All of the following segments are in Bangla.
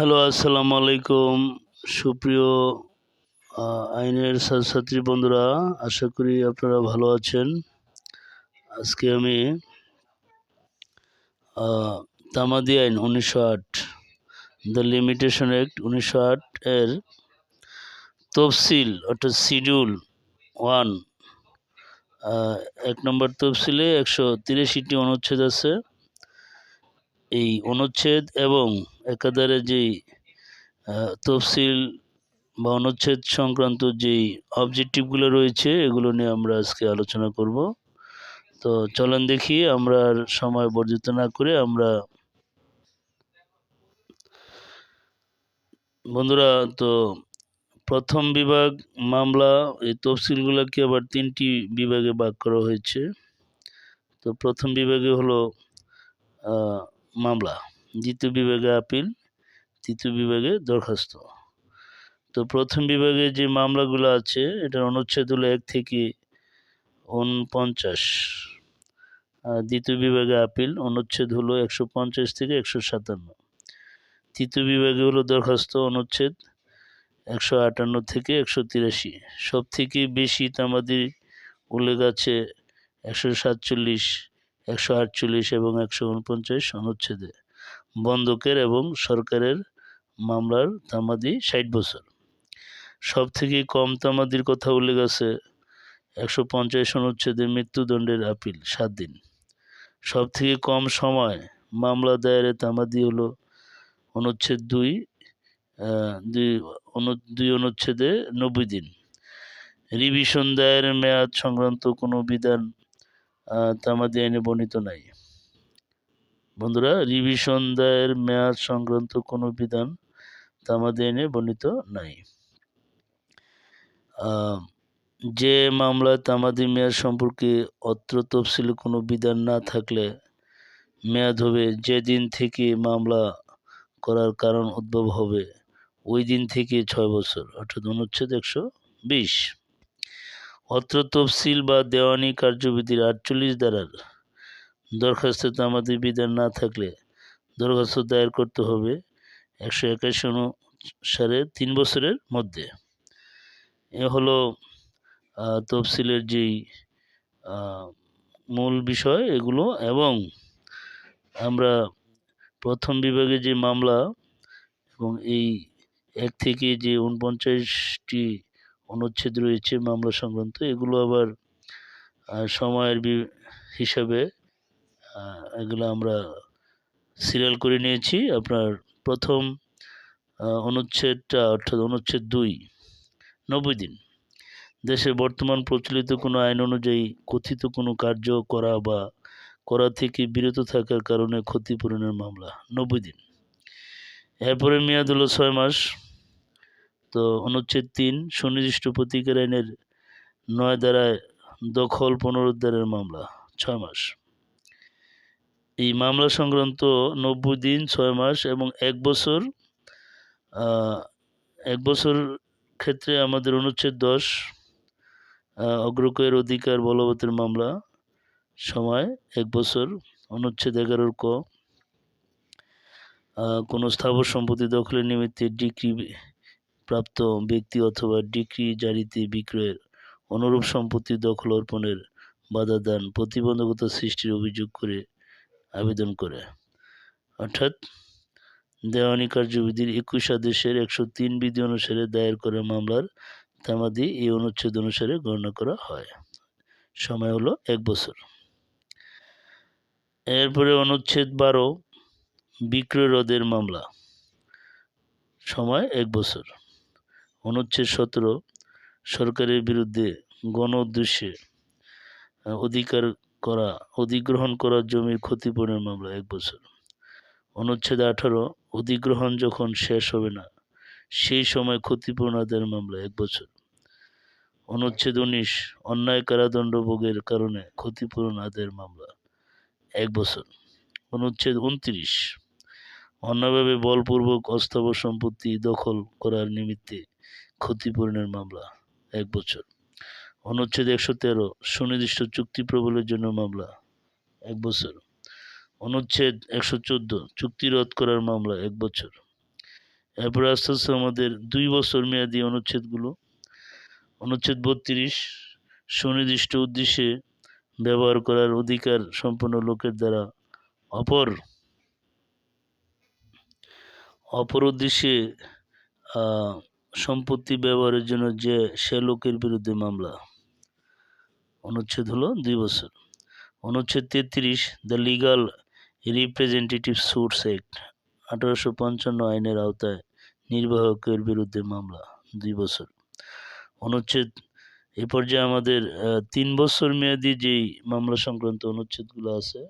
হ্যালো, আসসালামু আলাইকুম। সুপ্রিয় আইনের ছাত্রছাত্রী বন্ধুরা, আশা করি আপনারা ভালো আছেন। আজকে আমি তামাদি আইন উনিশশো আট, দ্য লিমিটেশন অ্যাক্ট উনিশশো আট এর তফসিল অর্থাৎ শিডিউল ওয়ান এক নম্বর তফসিলে একশো তিরাশিটি অনুচ্ছেদ আছে। এই অনুচ্ছেদ এবং একাধারে যেই তফসিল বা অনুচ্ছেদ সংক্রান্ত যেই অবজেক্টিভগুলো রয়েছে, এগুলো নিয়ে আমরা আজকে আলোচনা করব। তো চলেন দেখি, আমরা আর সময় বর্জিত না করে আমরা বন্ধুরা, তো প্রথম বিভাগ মামলা, এই তফসিলগুলোকে আবার তিনটি বিভাগে ভাগ করা হয়েছে। তো প্রথম বিভাগে হলো মামলা। দ্বিতীয় বিভাগে আপিল, তৃতীয় বিভাগে দরখাস্ত। তো প্রথম বিভাগে যে মামলাগুলো আছে, এটার অনুচ্ছেদ হলো এক থেকে উনপঞ্চাশ দ্বিতীয় বিভাগে আপিল, অনুচ্ছেদ হলো একশো পঞ্চাশ থেকে একশো সাতান্ন। তৃতীয় বিভাগে হলো দরখাস্ত, অনুচ্ছেদ একশো আটান্ন থেকে একশো তিরাশি। সব থেকে বেশি তামাদি উল্লেখ আছে একশো সাতচল্লিশ, একশো আটচল্লিশ এবং একশো উনপঞ্চাশ অনুচ্ছেদে। বন্ধকের এবং সরকারের মামলার তামাদি ষাট বছর। সব থেকে কম তামাদির কথা উল্লেখ আছে একশো পঞ্চাশ অনুচ্ছেদে মৃত্যুদণ্ডের আপিল, সাত দিন। সব থেকে কম সময় মামলা দায়েরের তামাদি হলো অনুচ্ছেদ দুই দুই অনু, দুই অনুচ্ছেদে নব্বই দিন। রিভিশন দায়ের মেয়াদ সংক্রান্ত কোনো বিধান তামাদি আইনে বর্ণিত নাই। বন্ধুরা রিভিশন দায়ের মেয়াদ সংক্রান্ত কোনো বিধান তামাদি আইনে বর্ণিত নাই। যে মামলায় তামাদি মেয়াদ সম্পর্কে অত্র তফসিলে কোনো বিধান না থাকলে মেয়াদ হবে যেদিন থেকে মামলা করার কারণ উদ্ভব হবে, ওই দিন থেকে ছয় বছর, অর্থাৎ অনুচ্ছেদ একশো বিশ। অত্র তফসিল বা দেওয়ানি কার্যবিধির আটচল্লিশ ধারার দরখাস্তে তামাদি বিধান না থাকলে দরখাস্ত দায়ের করতে হবে একশো একাশি অনুসারে তিন বছরের মধ্যে। এ হলো তফসিলের যেই মূল বিষয় এগুলো এবং আমরা প্রথম বিভাগে যে মামলা এবং এই এক থেকে যে উনপঞ্চাশটি অনুচ্ছেদ রয়েছে মামলা সংক্রান্ত, এগুলো আবার সময়ের হিসাবে এগুলো আমরা সিরিয়াল করে নিয়েছি। আপনার প্রথম অনুচ্ছেদটা অর্থাৎ অনুচ্ছেদ দুই, নব্বই দিন। দেশে বর্তমান প্রচলিত কোনো আইন অনুযায়ী কথিত কোনো কার্য করা বা করা থেকে বিরত থাকার কারণে ক্ষতিপূরণের মামলা, নব্বই দিন। এরপরে মেয়াদ হলো ছয় মাস। তো অনুচ্ছেদ তিন, সুনির্দিষ্ট প্রতিকার আইনের নয় দ্বারায় দখল পুনরুদ্ধারের মামলা, ছয় মাস। এই মামলা সংক্রান্ত নব্বই দিন, ছয় মাস এবং এক বছর এক বছর ক্ষেত্রে আমাদের অনুচ্ছেদ দশ অগ্রকয়ের অধিকার বলবতের মামলা, সময় এক বছর, অনুচ্ছেদ এগারোর ক। কোনো স্থাবর সম্পত্তি দখলের নিমিত্তে ডিক্রি প্রাপ্ত ব্যক্তি অথবা ডিক্রি জারিতে বিক্রয়ের অনুরূপ সম্পত্তি দখল অর্পণের বাধা দান প্রতিবন্ধকতা সৃষ্টির অভিযোগ করে আবেদন করে। অর্থাৎ দেওয়ানি কার্যবিধির একুশ আদেশের একশো তিন বিধি অনুসারে দায়ের করা মামলার তামাদি এই অনুচ্ছেদ অনুসারে গণনা করা হয়। সময় হলো এক বছর। এরপরে অনুচ্ছেদ বারো, বিক্রয় রোধের মামলা। সময় এক বছর। অনুচ্ছেদ সতেরো, সরকারের বিরুদ্ধে গণ উদ্দেশ্যে অধিকার করা, অধিগ্রহণ করা জমির ক্ষতিপূরণের মামলা এক বছর। অনুচ্ছেদ আঠারো, অধিগ্রহণ যখন শেষ হবে না, সেই সময় ক্ষতিপূরণ আদায়ের মামলা এক বছর। অনুচ্ছেদ উনিশ, অন্যায় কারাদণ্ড ভোগের কারণে ক্ষতিপূরণ আদায়ের মামলা এক বছর। অনুচ্ছেদ উনত্রিশ, অন্যভাবে বলপূর্বক অস্থাবর সম্পত্তি দখল করার নিমিত্তে ক্ষতিপূরণের মামলা এক বছর। অনুচ্ছেদ একশো তেরো, সুনির্দিষ্ট চুক্তি প্রবলের জন্য মামলা, এক বছর। অনুচ্ছেদ একশো চোদ্দ, চুক্তি রদ করার মামলা, এক বছর। এরপরে আস্তে আস্তে আমাদের দুই বছর মেয়াদি অনুচ্ছেদগুলো। অনুচ্ছেদ বত্রিশ, সুনির্দিষ্ট উদ্দেশ্যে ব্যবহার করার অধিকার সম্পন্ন লোকের দ্বারা অপর অপর উদ্দেশ্যে সম্পত্তি ব্যবহারের জন্য যে সে লোকের বিরুদ্ধে মামলা। অনুচ্ছেদ হলো দুই বছর। অনুচ্ছেদ তেত্রিশ, the legal representative suits act আঠারোশো পঞ্চান্ন আইনের আওতায় নির্বাহকের বিরুদ্ধে মামলা, দুই বছর। অনুচ্ছেদ, এ পর্যায়ে আমাদের তিন বছর মেয়াদি যেই মামলা সংক্রান্ত অনুচ্ছেদগুলো আছে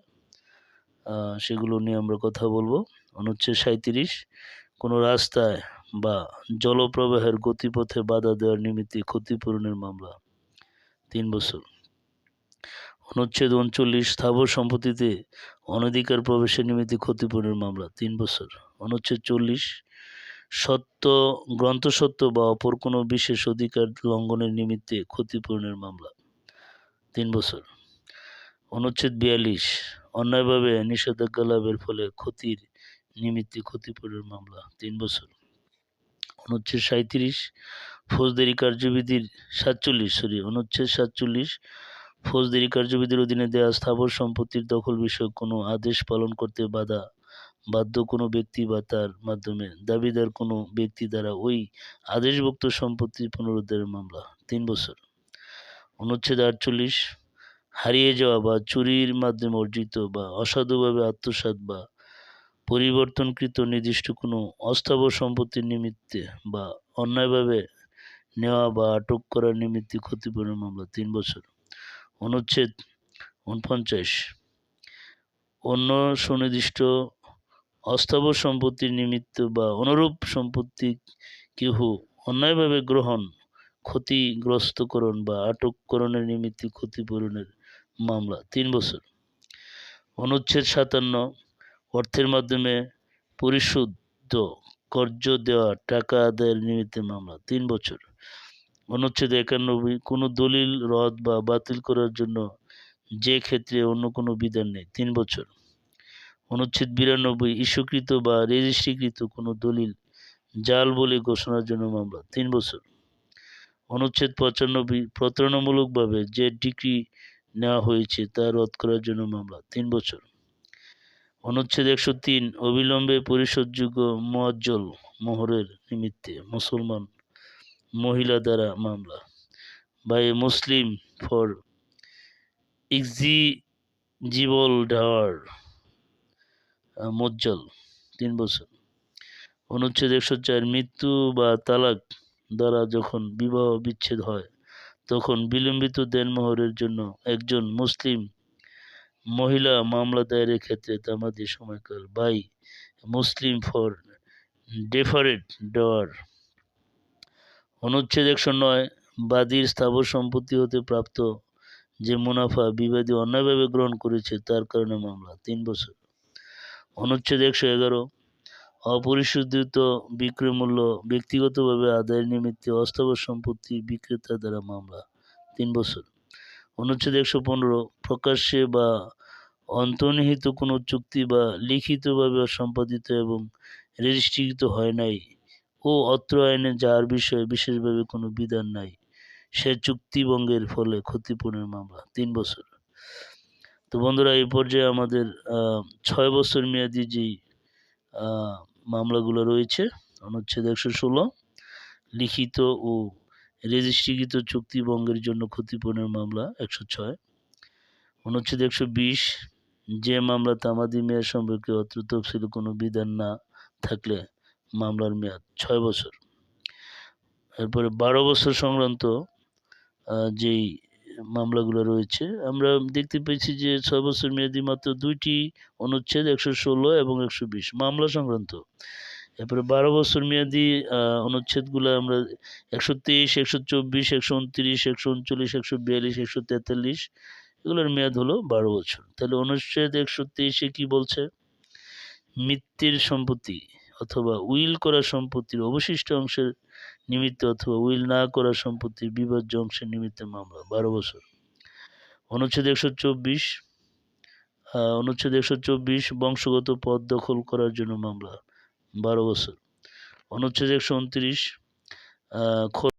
সেগুলো নিয়ে আমরা কথা বলব। অনুচ্ছেদ সাঁত্রিশ কোনো রাস্তায় বা জলপ্রবাহের গতিপথে বাধা দেওয়ার নিমিত্তে ক্ষতিপূরণের মামলা তিন বছর। অনুচ্ছেদ উনচল্লিশ স্থাবর সম্পত্তিতে অনধিকার প্রবেশের নিমিত্তে ক্ষতিপূরণের মামলা, তিন বছর। অনুচ্ছেদ চল্লিশ, সত্য গ্রন্থসত্য বা অপর কোনো বিশেষ অধিকার লঙ্ঘনের নিমিত্তে ক্ষতিপূরণের মামলা, তিন বছর। অনুচ্ছেদ বিয়াল্লিশ, অন্যায়ভাবে নিষেধাজ্ঞা লাভের ফলে ক্ষতির নিমিত্তে ক্ষতিপূরণের মামলা, তিন বছর। অনুচ্ছেদ সাঁত্রিশ ফৌজদারি কার্যবিধির সাতচল্লিশ সরি অনুচ্ছেদ সাতচল্লিশ ফৌজদারি কার্যবিধির অধীনে দেয়া স্থাবর সম্পত্তির দখল বিষয়ক কোনো আদেশ পালন করতে বাধা বাধ্য কোনো ব্যক্তি বা তার মাধ্যমে। দাবিদার কোনো ব্যক্তি দ্বারা ওই আদেশভুক্ত সম্পত্তি পুনরুদ্ধারের মামলা। তিন বছর। অনুচ্ছেদ আটচল্লিশ। হারিয়ে যাওয়া বা চুরির মাধ্যমে অর্জিত বা অসাধুভাবে আত্মসাৎ বা পরিবর্তনকৃত নির্দিষ্ট কোনো অস্থাবর সম্পত্তির নিমিত্তে বা অন্যায়ভাবে নেওয়া বা আটক করার নিমিত্তে ক্ষতিপূরণ মামলা। তিন বছর। অনুচ্ছেদ উনপঞ্চাশ অন্য সুনির্দিষ্ট অস্থাবর সম্পত্তির নিমিত্ত বা অনুরূপ সম্পত্তি কেহ অন্যায়ভাবে গ্রহণ, ক্ষতিগ্রস্তকরণ বা আটককরণের নিমিত্তে ক্ষতিপূরণের মামলা তিন বছর। অনুচ্ছেদ সাতান্ন, অর্থের মাধ্যমে পরিশুদ্ধ কর্য দেওয়া টাকা আদায়ের নিমিত্তে মামলা তিন বছর। অনুচ্ছেদ একানব্বই কোনো দলিল, রদ বা বাতিল করার জন্য যে ক্ষেত্রে অন্য কোনো বিধান নেই। তিন বছর। অনুচ্ছেদ বিরানব্বই, ইস্যুকৃত বা রেজিস্ট্রিকৃত কোনো দলিল, জাল বলে ঘোষণার জন্য মামলা। তিন বছর। অনুচ্ছেদ পঁচানব্বই, প্রতারণামূলকভাবে যে ডিগ্রি নেওয়া হয়েছে তা রদ করার জন্য মামলা। তিন বছর। অনুচ্ছেদ একশো তিন, অবিলম্বে পরিশোধযোগ্য মোয়াজ্জল মোহরের নিমিত্তে মুসলমান মহিলা দ্বারা মামলা by Muslim for exigible dower মোজ্জল তিন বছর। অনুচ্ছেদ একশো চার, মৃত্যু বা তালাক দ্বারা যখন বিবাহ বিচ্ছেদ হয়, তখন বিলম্বিত দেনমোহরের জন্য একজন মুসলিম মহিলা মামলা দায়েরের ক্ষেত্রে তামাদি সময়কাল বাই মুসলিম ফর ডেফারেট ডর অনুচ্ছেদ একশো নয় বাদীর স্থাবর সম্পত্তি হতে প্রাপ্ত যে মুনাফা বিবাদী অন্যায়ভাবে গ্রহণ করেছে, তার কারণে মামলা, তিন বছর। অনুচ্ছেদ একশো এগারো, অপরিশোধিত বিক্রয় মূল্য ব্যক্তিগতভাবে আদায়ের নিমিত্তে অস্থাবর সম্পত্তি বিক্রেতা দ্বারা মামলা, তিন বছর। অনুচ্ছেদ একশো পনেরো, প্রকাশ্যে বা অন্তর্নিহিত কোনো চুক্তি বা লিখিতভাবে সম্পাদিত এবং রেজিস্ট্রিকৃত হয় নাই। ও অত্র আইনে যার বিষয়ে বিশেষভাবে কোনো বিধান নাই, সে চুক্তিভঙ্গের ফলে ক্ষতিপূরণের মামলা, তিন বছর। তো বন্ধুরা, এই পর্যায়ে আমাদের ছয় বছর মেয়াদি যেই মামলাগুলো রয়েছে, অনুচ্ছেদ একশো ষোলো, লিখিত ও রেজিস্ট্রিকৃত চুক্তিভঙ্গের জন্য ক্ষতিপূরণের মামলা একশো ছয়, অনুচ্ছেদ একশো বিশ, যে মামলা তামাদি মেয়াদ সম্পর্কে অত্র তফসিলে কোনো বিধান না থাকলে মামলার মেয়াদ ছয় বছর। এরপরে বারো বছর সংক্রান্ত যেই মামলাগুলো রয়েছে, আমরা দেখতে পেয়েছি যে ছয় বছর মেয়াদি মাত্র দুইটি অনুচ্ছেদ, একশো ষোলো এবং একশো বিশ মামলা সংক্রান্ত। এরপরে বারো বছর মেয়াদি অনুচ্ছেদগুলো আমরা একশো তেইশ, একশো চব্বিশ, একশো উনত্রিশ, একশো উনচল্লিশ, একশো বিয়াল্লিশ, একশো তেতাল্লিশ, এগুলোর মেয়াদ হলো বারো বছর। তাহলে অনুচ্ছেদ একশো তেইশে কি বলছে? মৃত্যুর সম্পত্তি। অথবা উইল করা সম্পত্তির অবশিষ্ট অংশের নিমিত্তে অথবা উইল না করা সম্পত্তির বিভাজ্য অংশের নিমিত্তে মামলা, বারো বছর। অনুচ্ছেদ একশো চব্বিশ অনুচ্ছেদ একশো চব্বিশ, বংশগত পদ দখল করার জন্য মামলা, বারো বছর। অনুচ্ছেদ একশো উনত্রিশ